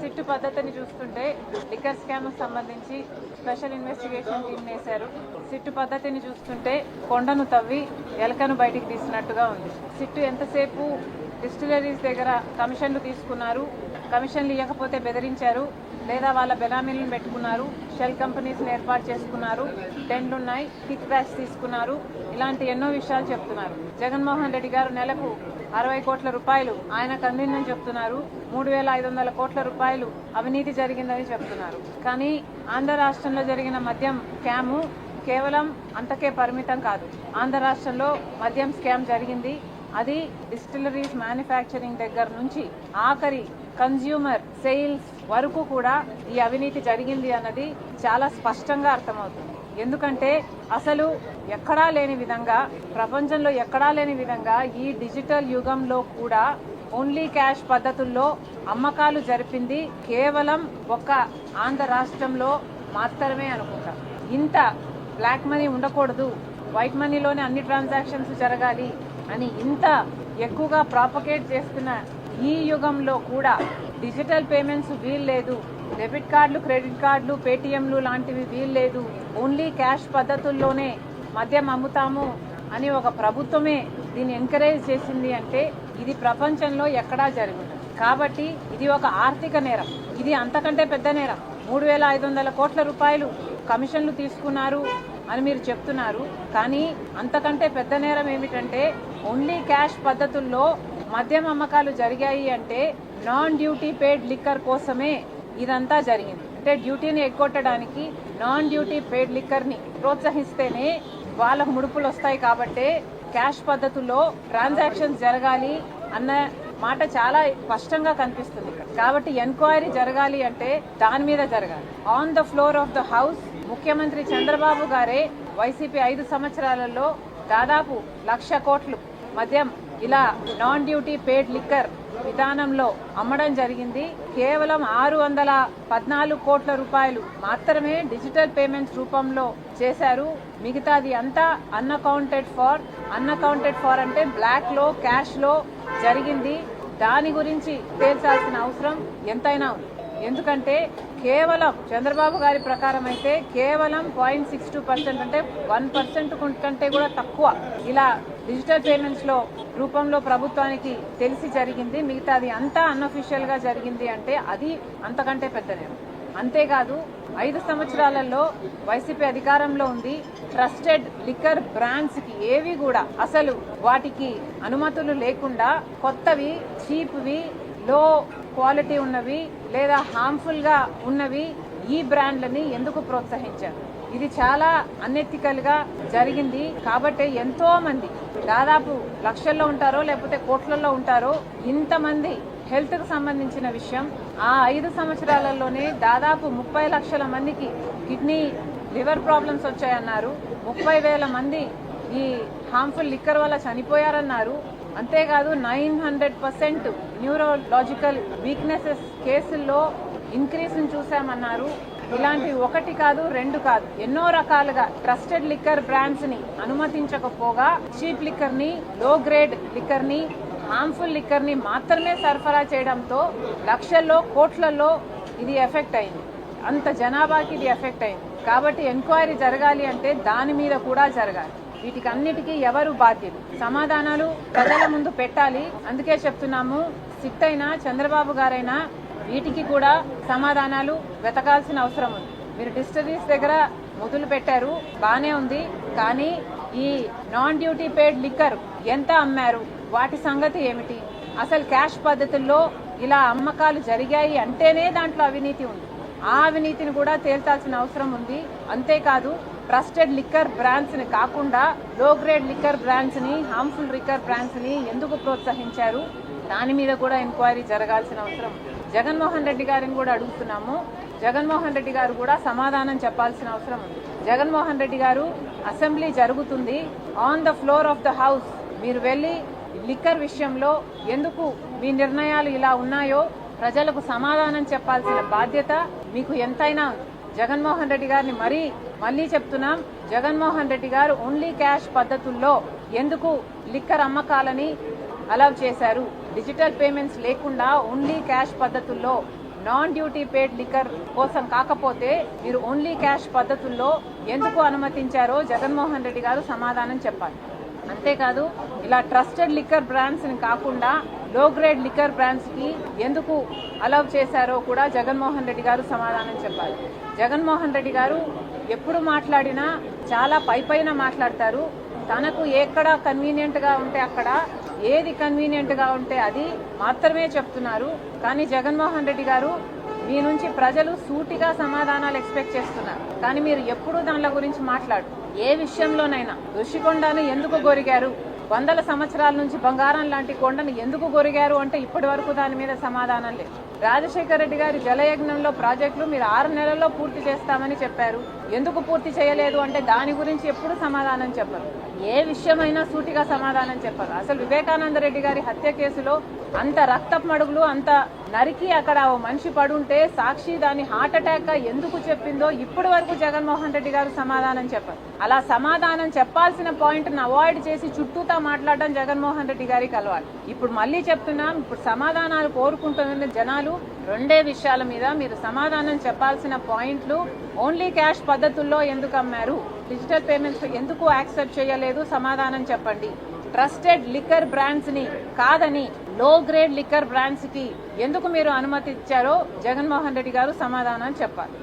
Sit పద్ధతిని చూస్తుంటే liquor scam సంబంధించి స్పెషల్ ఇన్వెస్టిగేషన్ టీం వేశారు. సిట్టు పద్ధతిని చూస్తుంటే కొండను తవ్వి ఎలకను బయటికి తీసినట్టుగా ఉంది. సిట్టు ఎంతసేపు డిస్టిలరీస్ దగ్గర కమిషన్లు తీసుకున్నారు. కమిషన్లు ఇవ్వకపోతే బెదిరించారు. లేదా వాళ్ళ బెనామీలను పెట్టుకున్నారు షెల్ కంపెనీస్ని ఏర్పాటు చేసుకున్నారు టెండ్లు ఉన్నాయి కిక్ బ్యాక్స్ తీసుకున్నారు ఇలాంటి ఎన్నో విషయాలు చెప్తున్నారు. జగన్మోహన్ రెడ్డి గారు నెలకు అరవై కోట్ల రూపాయలు ఆయనకు అందిందని చెప్తున్నారు. మూడు వేల ఐదు వందల కోట్ల రూపాయలు అవినీతి జరిగిందని చెప్తున్నారు. కానీ ఆంధ్ర రాష్ట్రంలో జరిగిన మద్యం స్కాము కేవలం అంతకే పరిమితం కాదు. ఆంధ్ర రాష్ట్రంలో మద్యం స్కామ్ జరిగింది. అది డిస్టిలరీస్ మ్యానుఫ్యాక్చరింగ్ దగ్గర నుంచి ఆఖరి కన్జ్యూమర్ సేల్స్ వరకు కూడా ఈ అవినీతి జరిగింది అన్నది చాలా స్పష్టంగా అర్థమవుతుంది. ఎందుకంటే అసలు ఎక్కడా లేని విధంగా ప్రపంచంలో ఎక్కడా లేని విధంగా ఈ డిజిటల్ యుగంలో కూడా ఓన్లీ క్యాష్ పద్ధతుల్లో అమ్మకాలు జరిపింది కేవలం ఒక్క ఆంధ్ర రాష్ట్రంలో మాత్రమే అనుకుంటా. ఇంత బ్లాక్ మనీ ఉండకూడదు వైట్ మనీలోనే అన్ని ట్రాన్సాక్షన్స్ జరగాలి అని ఇంత ఎక్కువగా ప్రాపకేట్ చేస్తున్న ఈ యుగంలో కూడా డిజిటల్ పేమెంట్స్ వీల్లేదు. డెబిట్ కార్డులు క్రెడిట్ కార్డులు పేటిఎంలు లాంటివి వీల్లేదు. ఓన్లీ క్యాష్ పద్ధతుల్లోనే మద్యం అమ్ముతాము అని ఒక ప్రభుత్వమే దీన్ని ఎంకరేజ్ చేసింది అంటే ఇది ప్రపంచంలో ఎక్కడా జరిగింది. కాబట్టి ఇది ఒక ఆర్థిక నేరం. ఇది అంతకంటే పెద్ద నేరం. మూడు వేల ఐదు వందల కోట్ల రూపాయలు కమిషన్లు తీసుకున్నారు అని మీరు చెప్తున్నారు. కానీ అంతకంటే పెద్ద నేరం ఏమిటంటే ఓన్లీ క్యాష్ పద్ధతుల్లో మద్యం అమ్మకాలు జరిగాయి అంటే నాన్ డ్యూటీ పేడ్ లిక్కర్ కోసమే ఇదంతా జరిగింది. అంటే డ్యూటీని ఎగ్గొట్టడానికి నాన్ డ్యూటీ పేడ్ లిక్కర్ని ప్రోత్సహిస్తేనే వాళ్ళకు ముడుపులు వస్తాయి కాబట్టే క్యాష్ పద్ధతుల్లో ట్రాన్సాక్షన్స్ జరగాలి అన్న మాట చాలా స్పష్టంగా కనిపిస్తుంది కాబట్టి ఎంక్వైరీ జరగాలి అంటే దాని మీద జరగాలి. On the floor of the house ముఖ్యమంత్రి చంద్రబాబు గారే వైసీపీ ఐదు సంవత్సరాలలో దాదాపు లక్ష కోట్లు మద్యం ఇలా నాన్ డ్యూటీ పేడ్ లిక్కర్ విధానంలో అమ్మడం జరిగింది. కేవలం ఆరు వందల పద్నాలుగు కోట్ల రూపాయలు మాత్రమే డిజిటల్ పేమెంట్స్ రూపంలో చేశారు. మిగతాది అంతా అన్అకౌంటెడ్ ఫార్ అన్అకౌంటెడ్ ఫార్ అంటే బ్లాక్లో క్యాష్లో జరిగింది. దాని గురించి తేల్చాల్సిన అవసరం ఎంతైనా ఉంది. ఎందుకంటే కేవలం చంద్రబాబు గారి ప్రకారం అయితే కేవలం పాయింట్ సిక్స్ టూ పర్సెంట్ అంటే వన్ పర్సెంట్ కంటే కూడా తక్కువ ఇలా డిజిటల్ పేమెంట్స్లో రూపంలో ప్రభుత్వానికి తెలిసి జరిగింది. మిగతాది అంతా అన్అఫీషియల్గా జరిగింది అంటే అది అంతకంటే పెద్ద నేను అంతేకాదు ఐదు సంవత్సరాలలో వైసీపీ అధికారంలో ఉంది. ట్రస్టెడ్ లిక్కర్ బ్రాండ్స్కి ఏవి కూడా అసలు వాటికి అనుమతులు లేకుండా కొత్తవి చీప్వి లో క్వాలిటీ ఉన్నవి లేదా హార్మ్ఫుల్గా ఉన్నవి ఈ బ్రాండ్లని ఎందుకు ప్రోత్సహించారు? ఇది చాలా అన్ఎథికల్గా జరిగింది. కాబట్టి ఎంతో మంది దాదాపు లక్షల్లో ఉంటారో లేకపోతే కోట్లలో ఉంటారో ఇంతమంది హెల్త్కు సంబంధించిన విషయం ఆ ఐదు సంవత్సరాలలోనే దాదాపు ముప్పై లక్షల మందికి కిడ్నీ లివర్ ప్రాబ్లమ్స్ వచ్చాయన్నారు. ముప్పై వేల మంది ఈ హార్మ్ఫుల్ లిక్కర్ వల్ల చనిపోయారన్నారు. అంతేకాదు nine hundred percent neurological weaknesses కేసుల్లో ఇంక్రీస్ని చూసామన్నారు ఇలాంటి ఒకటి కాదు రెండు కాదు. ఎన్నో రకాలుగా ట్రస్టెడ్ లిక్కర్ బ్రాండ్స్ని అనుమతించకపోగా చీప్ లిక్కర్ని లో గ్రేడ్ లిక్కర్ని హార్మ్ఫుల్ లిక్కర్ని మాత్రమే సరఫరా చేయడంతో లక్షల్లో కోట్లలో ఇది ఎఫెక్ట్ అయింది. అంత జనాభాకి ఇది ఎఫెక్ట్ అయింది. కాబట్టి ఎంక్వైరీ జరగాలి అంటే దాని మీద కూడా జరగాలి. వీటికి అన్నిటికీ ఎవరు బాధ్యులు? సమాధానాలు ప్రజల ముందు పెట్టాలి. అందుకే చెప్తున్నాము సిట్ అయినా చంద్రబాబు గారైనా వీటికి కూడా సమాధానాలు వెతకాల్సిన అవసరం ఉంది. మీరు డిస్టరీస్ దగ్గర మొదలు పెట్టారు బానే ఉంది. కానీ ఈ నాన్ డ్యూటీ పేడ్ లిక్కర్ ఎంత అమ్మారు? వాటి సంగతి ఏమిటి? అసలు క్యాష్ పద్ధతుల్లో ఇలా అమ్మకాలు జరిగాయి అంటేనే దాంట్లో అవినీతి ఉంది. ఆ అవినీతిని కూడా తేల్చాల్సిన అవసరం ఉంది. అంతేకాదు ట్రస్టెడ్ లిక్కర్ బ్రాండ్స్ని కాకుండా లో గ్రేడ్ లిక్కర్ బ్రాండ్స్ని హార్మ్ఫుల్ లిక్కర్ బ్రాండ్స్ని ఎందుకు ప్రోత్సహించారు? దాని మీద కూడా ఎంక్వైరీ జరగాల్సిన అవసరం. జగన్మోహన్ రెడ్డి గారిని కూడా అడుగుతున్నాము. జగన్మోహన్ రెడ్డి గారు కూడా సమాధానం చెప్పాల్సిన అవసరం ఉంది. జగన్మోహన్ రెడ్డి గారు అసెంబ్లీ జరుగుతుంది. On the floor of the house మీరు వెళ్ళి లిక్కర్ విషయంలో ఎందుకు మీ నిర్ణయాలు ఇలా ఉన్నాయో ప్రజలకు సమాధానం చెప్పాల్సిన బాధ్యత మీకు ఎంతైనా ఉంది. జగన్మోహన్ రెడ్డి గారిని మరీ మళ్ళీ చెప్తున్నాం. జగన్మోహన్ రెడ్డి గారు ఓన్లీ క్యాష్ పద్ధతుల్లో ఎందుకు లిక్కర్ అమ్మకాలని అలౌ చేశారు? డిజిటల్ పేమెంట్స్ లేకుండా ఓన్లీ క్యాష్ పద్ధతుల్లో నాన్ డ్యూటీ పేడ్ లిక్కర్ కోసం కాకపోతే మీరు ఓన్లీ క్యాష్ పద్ధతుల్లో ఎందుకు అనుమతించారో జగన్మోహన్ రెడ్డి గారు సమాధానం చెప్పాలి. అంతేకాదు ఇలా ట్రస్టెడ్ లిక్కర్ బ్రాండ్స్ని కాకుండా లో గ్రేడ్ లిక్కర్ బ్రాండ్స్కి ఎందుకు అలౌ చేశారో కూడా జగన్మోహన్ రెడ్డి గారు సమాధానం చెప్పాలి. జగన్మోహన్ రెడ్డి గారు ఎప్పుడు మాట్లాడినా చాలా పై పైన మాట్లాడతారు. తనకు ఎక్కడ కన్వీనియంట్గా ఉంటే అక్కడ ఏది కన్వీనియంట్గా ఉంటే అది మాత్రమే చెప్తున్నారు. కానీ జగన్మోహన్ రెడ్డి గారు మీ నుంచి ప్రజలు సూటిగా సమాధానాలు ఎక్స్పెక్ట్ చేస్తున్నారు. కానీ మీరు ఎప్పుడూ దానిల గురించి మాట్లాడు ఏ విషయంలోనైనా. ఋషికొండను ఎందుకు గొరిగారు? వందల సంవత్సరాల నుంచి బంగారం లాంటి కొండను ఎందుకు గొరిగారు అంటే ఇప్పటి వరకు దాని మీద సమాధానం లేదు. రాజశేఖర రెడ్డి గారి జలయజ్ఞంలో ప్రాజెక్టులు మీరు ఆరు నెలల్లో పూర్తి చేస్తామని చెప్పారు. ఎందుకు పూర్తి చేయలేదు అంటే దాని గురించి ఎప్పుడు సమాధానం చెప్పరు. ఏ విషయమైనా సూటిగా సమాధానం చెప్పరు. అసలు వివేకానంద రెడ్డి గారి హత్య కేసులో అంత రక్తపు మడుగులు అంత నరికి అక్కడ ఓ మనిషి పడుంటే సాక్షి దాని హార్ట్ అటాక్ ఎందుకు చెప్పిందో ఇప్పటి వరకు జగన్మోహన్ రెడ్డి గారు సమాధానం చెప్పరు. అలా సమాధానం చెప్పాల్సిన పాయింట్ను అవాయిడ్ చేసి చుట్టూతా మాట్లాడడం జగన్మోహన్ రెడ్డి గారికి అలవాటు. ఇప్పుడు మళ్ళీ చెప్తున్నాం ఇప్పుడు సమాధానాలు కోరుకుంటున్న జనాలు రెండే విషయాల మీద మీరు సమాధానం చెప్పాల్సిన పాయింట్లు ఓన్లీ క్యాష్ పద్ధతుల్లో ఎందుకు అమ్మారు? డిజిటల్ పేమెంట్స్ ఎందుకు యాక్సెప్ట్ చేయలేదు? సమాధానం చెప్పండి. ట్రస్టెడ్ లిక్కర్ బ్రాండ్స్ని కాదని లో గ్రేడ్ లిక్కర్ బ్రాండ్స్కి ఎందుకు మీరు అనుమతి ఇచ్చారో జగన్మోహన్ రెడ్డి గారు సమాధానం చెప్పాలి.